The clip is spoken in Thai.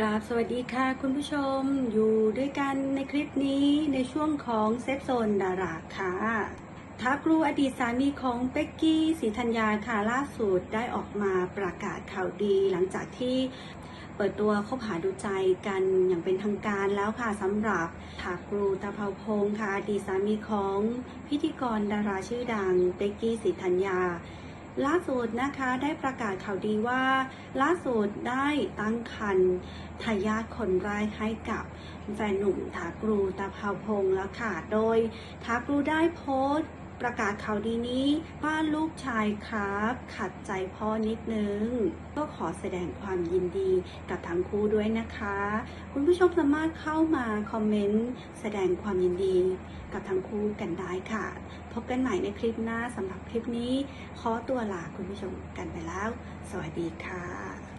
กราบสวัสดีค่ะคุณผู้ชมอยู่ด้วยกันในคลิปนี้ในช่วงของเซฟโซนดาราค่ะท้ากรูอดีตสามีของเป็กกี้สีธัญญาค่ะล่าสุดได้ออกมาประกาศข่าวดีหลังจากที่เปิดตัวคบหาดูใจกันอย่างเป็นทางการแล้วค่ะสำหรับทากรูตะเภาพงค์ค่ะอดีตสามีของพิธีกรดาราชื่อดังเป็กกี้สีธัญญา ล่าสุดนะคะได้ประกาศข่าวดีว่า ล่าสุดได้ตั้งคันทายาทคนแรกให้กับแฟนหนุ่มทากรูตาเภาพงแล้วค่ะ โดยทากรูได้โพสต์ ประกาศข่าวดีนี้ว่านลูกชายครับ ขัดใจพ่อนิดนึง ก็ขอแสดงความยินดีกับทั้งคู่ด้วยนะคะ คุณผู้ชมสามารถเข้ามาคอมเมนต์แสดงความยินดีกับทั้งคู่กันได้ค่ะ พบกันใหม่ในคลิปหน้าสำหรับคลิปนี้ ขอตัวลาคุณผู้ชมกันไปแล้ว สวัสดีค่ะ